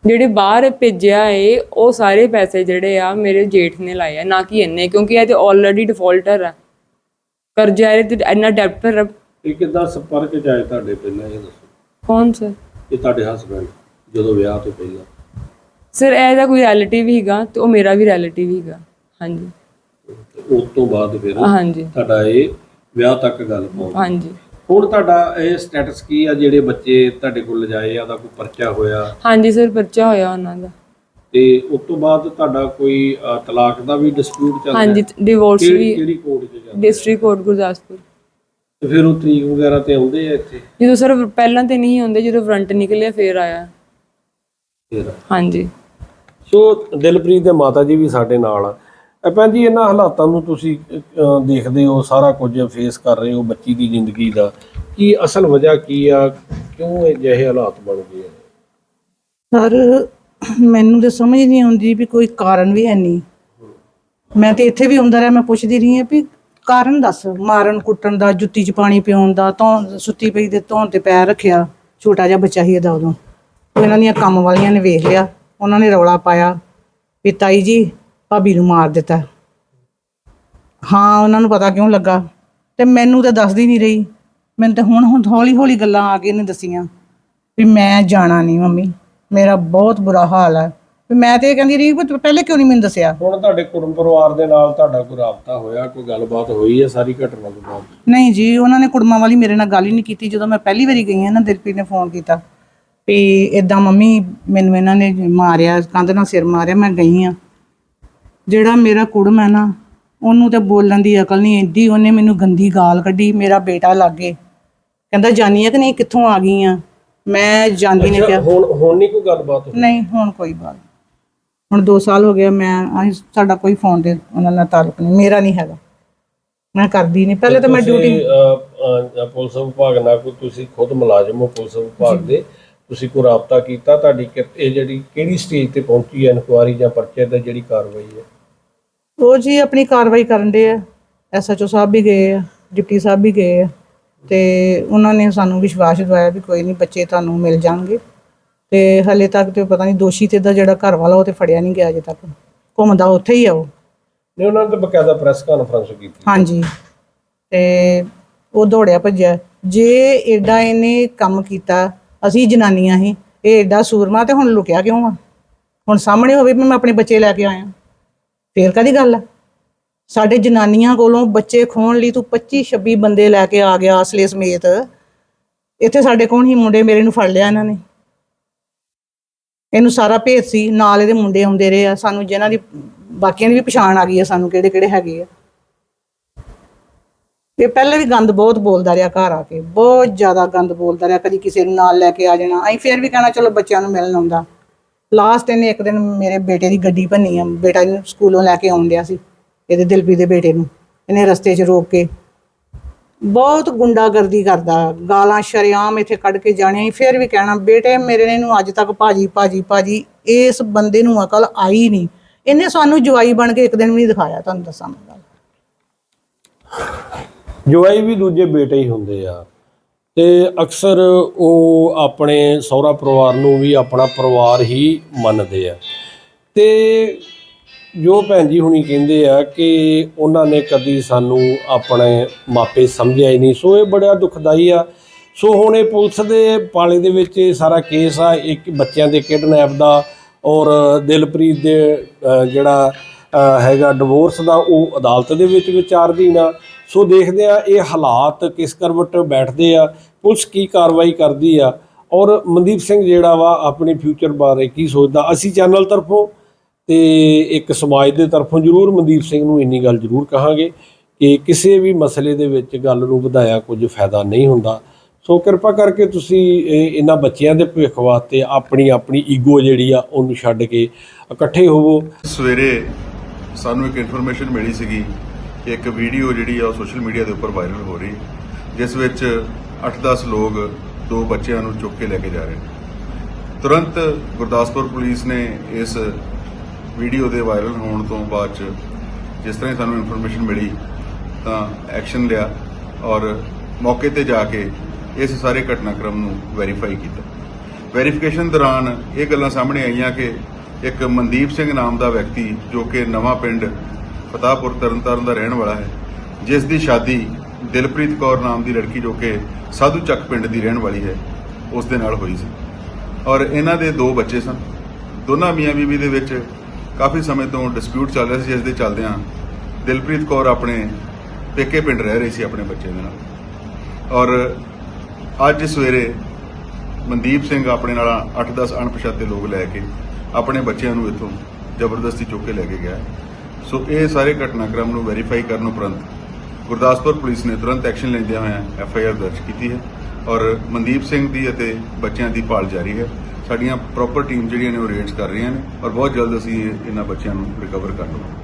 ਜਿਹੜੇ ਬਾਹਰ ਭੇਜਿਆ ਏ ਉਹ ਸਾਰੇ ਪੈਸੇ ਜਿਹੜੇ ਆ ਮੇਰੇ ਜੇਠ ਨੇ ਲਾਏ ਆ ਨਾ ਕਿ ਇੰਨੇ ਕਿਉਂਕਿ ਇਹ ਤੇ ਆਲਰੇਡੀ ਡਿਫਾਲਟਰ ਆ। ਕਰਜ਼ਾ ਇਹ ਤੇ ਇੰਨਾ ਡੈਪਟਰ ਇਹ ਕਿੱਦਾਂ ਸੰਪਰਕ ਚ ਆਏ ਤੁਹਾਡੇ ਪਹਿਲਾਂ ਇਹ ਦੱਸੋ? ਕੌਣ ਸਰ? ਇਹ ਤੁਹਾਡੇ ਹਸਬੰਡ ਜਦੋਂ ਵਿਆਹ ਤੋਂ ਪਹਿਲਾਂ। ਸਰ ਇਹਦਾ ਕੋਈ ਰਿਲੇਟਿਵ ਹੀਗਾ ਤੇ ਉਹ ਮੇਰਾ ਵੀ ਰਿਲੇਟਿਵ ਹੀਗਾ। ਹਾਂਜੀ। ਉਸ ਤੋਂ ਬਾਅਦ ਫਿਰ ਹਾਂਜੀ। ਤੁਹਾਡਾ ਇਹ ਵਿਆਹ ਤੱਕ ਗੱਲ ਪਹੁੰਚ ਹਾਂਜੀ। ਹੁਣ ਤੁਹਾਡਾ ਇਹ ਸਟੇਟਸ ਕੀ ਆ? ਜਿਹੜੇ ਬੱਚੇ ਤੁਹਾਡੇ ਕੋਲ ਲਿਜਾਏ ਆ ਉਹਦਾ ਕੋਈ ਪਰਚਾ ਹੋਇਆ? ਹਾਂਜੀ ਸਰ ਪਰਚਾ ਹੋਇਆ ਉਹਨਾਂ ਦਾ। ਤੇ ਉਸ ਤੋਂ ਬਾਅਦ ਤੁਹਾਡਾ ਕੋਈ ਅ, ਤਲਾਕ ਦਾ ਵੀ ਡਿਸਪਿਊਟ ਚੱਲ ਹਾਂਜੀ ਡਿਵੋਰਸ ਕਿਹੜੀ ਵੀ ਕਿਹੜੀ ਕੋਰਟ 'ਚ ਜਾਂਦਾ ਡਿਸਟ੍ਰਿਕਟ ਕੋਰਟ ਗੁਰਦਾਸਪੁਰ। ਤੇ ਫਿਰ ਉਹ ਤਰੀਕ ਵਗੈਰਾ ਤੇ ਆਉਂਦੇ ਆ ਇੱਥੇ? ਜਦੋਂ ਸਰ ਪਹਿਲਾਂ ਤੇ ਨਹੀਂ ਹੁੰਦੇ ਜਦੋਂ ਫਰੰਟ ਨਿਕਲਿਆ ਫੇਰ ਆਇਆ। ਫਿਰ ਹਾਂਜੀ। ਸੋ ਦਿਲਪ੍ਰੀਤ ਦੇ ਮਾਤਾ ਜੀ ਵੀ ਸਾਡੇ ਨਾਲ ਆ। ਭੈਣ ਜੀ, ਇਹਨਾਂ ਹਾਲਾਤਾਂ ਨੂੰ ਤੁਸੀਂ ਦੇਖਦੇ ਹੋ, ਸਾਰਾ ਕੁਝ ਫੇਸ ਕਰ ਰਹੇ ਹੋ ਬੱਚੀ ਦੀ ਜ਼ਿੰਦਗੀ ਦਾ। ਕੀ ਅਸਲ ਵਜ੍ਹਾ ਕੀ ਆ? ਕਿਉਂ ਇਹ ਹਾਲਾਤ ਬਣ ਗਏ ਆ? ਸਰ, ਮੈਨੂੰ ਤੇ ਸਮਝ ਨਹੀਂ ਆਉਂਦੀ ਵੀ ਕੋਈ ਕਾਰਨ ਵੀ ਹੈ ਨਹੀਂ। ਮੈਂ ਤੇ ਇੱਥੇ ਵੀ ਹੁੰਦਾ ਰਿਹਾ, ਮੈਂ ਪੁੱਛਦੀ ਰਹੀ ਹਾਂ ਵੀ ਕਾਰਨ ਦੱਸ। ਮਾਰਨ ਕੁੱਟਣ ਦਾ, ਜੁੱਤੀ 'ਚ ਪਾਣੀ ਪਿਉਣ ਦਾ ਤਾਂ ਸੁੱਤੀ ਪਈ ਦੇ ਧੌਣ ਤੇ ਪੈਰ ਰੱਖਿਆ, ਛੋਟਾ ਜਿਹਾ ਬੱਚਾ ਹੀ ਇਹਦਾ ਉਦੋਂ। ਇਹਨਾਂ ਦੀਆਂ ਕੰਮ ਵਾਲੀਆਂ ਨੇ ਵੇਖ ਲਿਆ, ਉਹਨਾਂ ਨੇ ਰੌਲਾ ਪਾਇਆ ਵੀ ਤਾਈ ਜੀ ਭਾਬੀ ਨੂੰ ਮਾਰ ਦਿੱਤਾ। ਹਾਂ ਉਹਨਾਂ ਨੂੰ ਪਤਾ ਕਿਉਂ ਲੱਗਾ? ਤੇ ਮੈਨੂੰ ਤਾਂ ਦੱਸਦੀ ਨਹੀਂ ਰਹੀ। ਮੈਨੂੰ ਤਾਂ ਹੁਣ ਹੁਣ ਹੌਲੀ ਹੌਲੀ ਗੱਲਾਂ ਆ ਕੇ ਨੇ ਦਸੀਆਂ ਵੀ ਮੈਂ ਜਾਣਾ ਨਹੀਂ ਮੰਮੀ। ਮੇਰਾ ਬਹੁਤ ਬੁਰਾ ਹਾਲ ਹੈ ਵੀ ਮੈਂ ਤੇ ਇਹ ਕਹਿੰਦੀ ਰਹੀ ਵੀ ਤੂੰ ਪਹਿਲੇ ਕਿਉਂ ਨਹੀਂ ਮੈਨੂੰ ਦੱਸਿਆ? ਹੁਣ ਤੁਹਾਡੇ ਕੁੜਮ ਪਰਿਵਾਰ ਦੇ ਨਾਲ ਤੁਹਾਡਾ ਕੋਈ ਰਾਬਤਾ ਹੋਇਆ ਕੋਈ ਗੱਲਬਾਤ ਹੋਈ ਹੈ ਸਾਰੀ ਘਟਨਾ ਤੋਂ ਬਾਅਦ? ਨਹੀਂ ਜੀ ਉਹਨਾਂ ਨੇ ਕੁੜਮਾਂ ਵਾਲੀ ਮੇਰੇ ਨਾਲ ਗੱਲ ਹੀ ਨਹੀਂ ਕੀਤੀ ਜਦੋਂ ਮੈਂ ਪਹਿਲੀ ਵਾਰੀ ਗਈ ਹਾਂ ਨਾ ਦਿਲਪ੍ਰੀਤ ਨੇ ਫੋਨ ਕੀਤਾ। ਵੀ ਇਦਾਂ ਮੰਮੀ ਮੈਨੂੰ ਇਹਨਾਂ ਨੇ ਮਾਰਿਆ ਕੰਧ ਨਾਲ ਸਿਰ ਮਾਰਿਆ ਮੈਂ ਗਈ ਆ ਜਿਹੜਾ ਮੇਰਾ ਕੁੜਮ ਹੈ ਨਾ ਉਹਨੂੰ ਤੇ ਬੋਲਣ ਦੀ ਅਕਲ ਨਹੀਂ ਏਡੀ ਉਹਨੇ ਮੈਨੂੰ ਗੰਦੀ ਗਾਲ ਕੱਢੀ ਮੇਰਾ ਬੇਟਾ ਲਾਗੇ। ਕਹਿੰਦਾ ਜਾਨੀ ਆ ਕਿ ਨਹੀਂ? ਕਿੱਥੋਂ ਆ ਗਈ ਆ? ਮੈਂ ਜਾਂਦੀ ਨੇ ਕਿਹਾ ਹੁਣ ਹੁਣ ਨਹੀਂ ਕੋਈ ਗੱਲਬਾਤ ਹੋਈ? ਨਹੀਂ ਹੁਣ ਕੋਈ ਬਾਤ। ਹੁਣ 2 ਸਾਲ ਹੋ ਗਏ ਮੈਂ ਅਸੀਂ ਸਾਡਾ ਕੋਈ ਫੋਨ ਤੇ ਉਹਨਾਂ ਨਾਲ ਤਾਲੁਕ ਨਹੀਂ ਮੇਰਾ ਨਹੀਂ ਹੈਗਾ। ਮੈਂ ਕਰਦੀ ਨਹੀਂ। ਪਹਿਲੇ ਤਾਂ ਮੈਂ ਡਿਊਟੀ ਪੁਲਿਸ ਵਿਭਾਗ ਨਾਲ ਕੋਈ ਤੁਸੀਂ ਖੁਦ ਮੁਲਾਜ਼ਮ ਹੋ ਪੁਲਿਸ ਵਿਭਾਗ ਦੇ ਤੁਸੀਂ ਕੋਈ ਰਾਬਤਾ ਕੀਤਾ ਤੁਹਾਡੀ ਇਹ ਜਿਹੜੀ ਕਿਹੜੀ ਸਟੇਜ ਤੇ ਪਹੁੰਚੀ ਹੈ ਇਨਕੁਆਰੀ ਜਾਂ ਪਰਚੇ ਦਾ ਜਿਹੜੀ ਕਾਰਵਾਈ ਹੈ? ਉਹ ਜੀ ਆਪਣੀ ਕਾਰਵਾਈ ਕਰਨ ਦੇ ਆ। ਐਸਐਚਓ ਸਾਹਿਬ ਵੀ ਗਏ ਆ ਡਿਪਟੀ ਸਾਹਿਬ ਵੀ ਗਏ ਆ ਤੇ ਉਹਨਾਂ ਨੇ ਸਾਨੂੰ ਵਿਸ਼ਵਾਸ ਦਿਵਾਇਆ ਵੀ ਕੋਈ ਨਹੀਂ ਬੱਚੇ ਤੁਹਾਨੂੰ ਮਿਲ ਜਾਣਗੇ। ਤੇ ਹਲੇ ਤੱਕ ਤੇ ਪਤਾ ਨਹੀਂ ਦੋਸ਼ੀ ਤੇ ਦਾ ਜਿਹੜਾ ਘਰ ਵਾਲਾ ਉਹ ਤੇ ਫੜਿਆ ਨਹੀਂ ਗਿਆ ਅਜੇ ਤੱਕ। ਘੁੰਮਦਾ ਉੱਥੇ ਹੀ ਆ ਉਹ। ਨੇ ਉਹਨਾਂ ਨੇ ਤਾਂ ਬਕਾਇਦਾ ਪ੍ਰੈਸ ਕਾਨਫਰੰਸ ਕੀਤੀ। ਹਾਂਜੀ। ਤੇ ਉਹ ਦੌੜਿਆ ਭੱਜਿਆ। ਜੇ ਏਡਾ ਇਹਨੇ ਕੰਮ ਕੀਤਾ ਅਸੀਂ ਜਨਾਨੀਆਂ ਹੀ ਇਹ ਏਡਾ ਸੂਰਮਾ ਤੇ ਹੁਣ ਲੁਕਿਆ ਕਿਉਂ ਆ? ਹੁਣ ਸਾਹਮਣੇ ਹੋਵੇ ਵੀ ਮੈਂ ਆਪਣੇ ਬੱਚੇ ਲੈ ਕੇ ਆਇਆ। ਫੇਰ ਕਦੀ ਗੱਲ ਆ? ਸਾਡੇ ਜਨਾਨੀਆਂ ਕੋਲੋਂ ਬੱਚੇ ਖੋਣ ਲਈ ਤੂੰ 25 26 ਬੰਦੇ ਲੈ ਕੇ ਆ ਗਿਆ ਅਸਲੇ ਸਮੇਤ। ਇੱਥੇ ਸਾਡੇ ਕੋਲ ਹੀ ਮੁੰਡੇ ਮੇਰੇ ਨੂੰ ਫੜ ਲਿਆ ਇਹਨਾਂ ਨੇ। ਇਹਨੂੰ ਸਾਰਾ ਭੇਤ ਸੀ, ਨਾਲ ਇਹਦੇ ਮੁੰਡੇ ਆਉਂਦੇ ਰਹੇ ਆ। ਸਾਨੂੰ ਜਿਹਨਾਂ ਦੀ, ਬਾਕੀਆਂ ਦੀ ਵੀ ਪਛਾਣ ਆ ਗਈ ਆ ਸਾਨੂੰ ਕਿਹੜੇ ਕਿਹੜੇ ਹੈਗੇ ਆ। ਇਹ ਪਹਿਲੇ ਵੀ ਗੰਦ ਬਹੁਤ ਬੋਲਦਾ ਰਿਹਾ ਘਰ ਆ ਕੇ, ਬਹੁਤ ਜ਼ਿਆਦਾ ਗੰਦ ਬੋਲਦਾ ਰਿਹਾ, ਕਦੀ ਕਿਸੇ ਨੂੰ ਨਾਲ ਲੈ ਕੇ ਆ ਜਾਣਾ। ਅਸੀਂ ਫੇਰ ਵੀ ਕਹਿਣਾ, ਚਲੋ ਬੱਚਿਆਂ ਨੂੰ ਮਿਲਣ ਆਉਂਦਾ। ਲਾਸਟ ਇਹਨੇ ਇੱਕ ਦਿਨ ਮੇਰੇ ਬੇਟੇ ਦੀ ਗੱਡੀ ਭੰਨੀ ਆ, ਬੇਟਾ ਇਹਨੂੰ ਸਕੂਲੋਂ ਲੈ ਕੇ ਆਉਣ ਸੀ, ਇਹਦੇ ਦਿਲਪ੍ਰੀਤ ਦੇ ਬੇਟੇ ਨੂੰ। ਇਹਨੇ ਰਸਤੇ 'ਚ ਰੋਕ ਕੇ ਬਹੁਤ ਗੁੰਡਾਗਰਦੀ ਕਰਦਾ, ਗਾਲਾਂ ਸ਼ਰੇਆਮ ਇੱਥੇ ਕੱਢ ਕੇ ਜਾਣੀਆਂ ਸੀ, ਫਿਰ ਵੀ ਕਹਿਣਾ, ਬੇਟੇ, ਮੇਰੇ ਨੇ ਨੂੰ ਅੱਜ ਤੱਕ ਭਾਜੀ ਭਾਜੀ ਭਾਜੀ, ਇਸ ਬੰਦੇ ਨੂੰ ਅਕਲ ਆਈ ਨਹੀਂ। ਇਹਨੇ ਸਾਨੂੰ ਜਵਾਈ ਬਣ ਕੇ ਇੱਕ ਦਿਨ ਵੀ ਨਹੀਂ ਦਿਖਾਇਆ, ਤੁਹਾਨੂੰ ਦੱਸਾਂ ਮੈਂ ਗੱਲ। ਜਵਾਈ ਵੀ ਦੂਜੇ ਬੇਟੇ ਹੀ ਹੁੰਦੇ ਆ। ਤੇ ਅਕਸਰ ਉਹ ਆਪਣੇ ਸਹੁਰਾ ਪਰਿਵਾਰ ਨੂੰ ਵੀ ਆਪਣਾ ਪਰਿਵਾਰ ਹੀ ਮੰਨਦੇ ਆ। ਤੇ ਜੋ ਭੈਣ ਜੀ ਹੁਣੀ ਕਹਿੰਦੇ ਆ ਕਿ ਉਹਨਾਂ ਨੇ ਕਦੀ ਸਾਨੂੰ ਆਪਣੇ ਮਾਪੇ ਸਮਝਿਆ ਹੀ ਨਹੀਂ, ਸੋ ਇਹ ਬੜਾ ਦੁਖਦਾਈ ਆ। ਸੋ ਹੁਣ ਇਹ ਪੁਲਿਸ ਦੇ ਪਾਲੇ ਦੇ ਵਿੱਚ ਇਹ ਸਾਰਾ ਕੇਸ ਆ, ਇੱਕ ਬੱਚਿਆਂ ਦੇ ਕਿਡਨੈਪ ਦਾ ਔਰ ਦਿਲਪ੍ਰੀਤ ਦੇ ਜਿਹੜਾ ਹੈਗਾ ਡਿਵੋਰਸ ਦਾ, ਉਹ ਅਦਾਲਤ ਦੇ ਵਿੱਚ ਵਿਚਾਰਧੀਨ ਆ। ਸੋ ਦੇਖਦੇ ਆ ਇਹ ਹਾਲਾਤ ਕਿਸ ਕਰਵਟ ਬੈਠਦੇ ਆ, ਪੁਲਿਸ ਕੀ ਕਾਰਵਾਈ ਕਰਦੀ ਆ। ਔਰ ਮਨਦੀਪ ਸਿੰਘ ਜਿਹੜਾ ਵਾ, ਆਪਣੇ ਫਿਊਚਰ ਬਾਰੇ ਕੀ ਸੋਚਦਾ, ਅਸੀਂ ਚੈਨਲ ਤਰਫੋਂ ਤੇ ਇੱਕ ਸਮਾਜ ਦੇ ਤਰਫੋਂ ਜ਼ਰੂਰ ਮਨਦੀਪ ਸਿੰਘ ਨੂੰ ਇੰਨੀ ਗੱਲ ਜ਼ਰੂਰ ਕਹਾਂਗੇ ਕਿ ਕਿਸੇ ਵੀ ਮਸਲੇ ਦੇ ਵਿੱਚ ਗੱਲ ਨੂੰ ਵਧਾਇਆ ਕੁਝ ਫਾਇਦਾ ਨਹੀਂ ਹੁੰਦਾ। ਸੋ ਕਿਰਪਾ ਕਰਕੇ ਤੁਸੀਂ ਇਹ- ਇਹਨਾਂ ਬੱਚਿਆਂ ਦੇ ਭਵਿੱਖ ਵਾਸਤੇ ਆਪਣੀ ਆਪਣੀ ਈਗੋ ਜਿਹੜੀ ਆ, ਉਹਨੂੰ ਛੱਡ ਕੇ ਇਕੱਠੇ ਹੋਵੋ। ਸਵੇਰੇ ਸਾਨੂੰ ਇੱਕ ਇਨਫੋਰਮੇਸ਼ਨ ਮਿਲੀ ਸੀਗੀ ਕਿ ਇੱਕ ਵੀਡੀਓ ਜਿਹੜੀ ਆ ਉਹ ਸੋਸ਼ਲ ਮੀਡੀਆ ਦੇ ਉੱਪਰ ਵਾਇਰਲ ਹੋ ਰਹੀ ਜਿਸ ਵਿੱਚ 8-10 ਲੋਕ ਦੋ ਬੱਚਿਆਂ ਨੂੰ ਚੁੱਕ ਕੇ ਲੈ ਕੇ ਜਾ ਰਹੇ ਨੇ। ਤੁਰੰਤ ਗੁਰਦਾਸਪੁਰ ਪੁਲਿਸ ਨੇ ਇਸ ਵੀਡੀਓ ਦੇ ਵਾਇਰਲ ਹੋਣ ਤੋਂ ਬਾਅਦ ਚ ਜਿਸ ਤਰ੍ਹਾਂ ਸਾਨੂੰ ਇਨਫੋਰਮੇਸ਼ਨ ਮਿਲੀ, ਤਾਂ ਐਕਸ਼ਨ ਲਿਆ ਔਰ ਮੌਕੇ ਤੇ ਜਾ ਕੇ ਇਸ ਸਾਰੇ ਘਟਨਾਕ੍ਰਮ ਨੂੰ ਵੈਰੀਫਾਈ ਕੀਤਾ। ਵੈਰੀਫਿਕੇਸ਼ਨ ਦੌਰਾਨ ਇਹ ਗੱਲਾਂ ਸਾਹਮਣੇ ਆਈਆਂ ਕਿ ਇੱਕ ਮਨਦੀਪ ਸਿੰਘ ਨਾਮ ਦਾ ਵਿਅਕਤੀ ਜੋ ਕਿ ਨਵਾਂ ਪਿੰਡ ਫਤਾਹਪੁਰ ਤਰਨਤਾਰਨ ਦਾ ਰਹਿਣ ਵਾਲਾ ਹੈ, ਜਿਸ ਦੀ ਸ਼ਾਦੀ ਦਿਲਪ੍ਰੀਤ ਕੌਰ ਨਾਮ ਦੀ ਲੜਕੀ ਜੋ ਕਿ ਸਾਧੂ ਚੱਕ ਪਿੰਡ ਦੀ ਰਹਿਣ ਵਾਲੀ ਹੈ, ਉਸ ਦੇ ਨਾਲ ਹੋਈ ਸੀ। ਔਰ ਇਹਨਾਂ ਦੇ ਦੋ ਬੱਚੇ ਸਨ। ਦੋਨਾਂ ਮੀਆਂ ਬੀਬੀ ਦੇ ਵਿੱਚ ਕਾਫੀ ਸਮੇਂ ਤੋਂ ਡਿਸਪਿਊਟ ਚੱਲ ਰਿਹਾ ਸੀ, ਜਿਸ ਦੇ ਚੱਲਦਿਆਂ ਦਿਲਪ੍ਰੀਤ ਕੌਰ ਆਪਣੇ ਪੇਕੇ ਪਿੰਡ ਰਹਿ ਰਹੀ ਸੀ, ਆਪਣੇ ਬੱਚੇ ਦੇ ਨਾਲ। ਔਰ ਅੱਜ ਸਵੇਰੇ ਮਨਦੀਪ ਸਿੰਘ ਆਪਣੇ ਨਾਲ 8-10 ਅਣਪਛਾਤੇ ਲੋਕ ਲੈ ਕੇ ਆਪਣੇ ਬੱਚਿਆਂ ਨੂੰ ਇੱਥੋਂ ਜ਼ਬਰਦਸਤੀ ਚੁੱਕ ਕੇ ਲੈ ਕੇ ਗਿਆ। ਸੋ ਇਹ ਸਾਰੇ ਘਟਨਾਕ੍ਰਮ ਨੂੰ ਵੈਰੀਫਾਈ ਕਰਨ ਉਪਰੰਤ ਗੁਰਦਾਸਪੁਰ ਪੁਲਿਸ ਨੇ ਤੁਰੰਤ ਐਕਸ਼ਨ ਲੈਂਦਿਆਂ ਹੋਇਆਂ ਐਫ ਆਈ ਆਰ ਦਰਜ ਕੀਤੀ ਹੈ ਔਰ ਮਨਦੀਪ ਸਿੰਘ ਦੀ ਅਤੇ ਬੱਚਿਆਂ ਦੀ ਭਾਲ ਜਾਰੀ ਹੈ। ਸਾਡੀਆਂ ਪ੍ਰੋਪਰ ਟੀਮ ਜਿਹੜੀਆਂ ਨੇ ਉਹ ਰੇਡਸ ਕਰ ਰਹੀਆਂ ਨੇ ਔਰ ਬਹੁਤ ਜਲਦ ਅਸੀਂ ਇਹ- ਇਹਨਾਂ ਬੱਚਿਆਂ ਨੂੰ ਰਿਕਵਰ ਕਰ ਲਵਾਂਗੇ।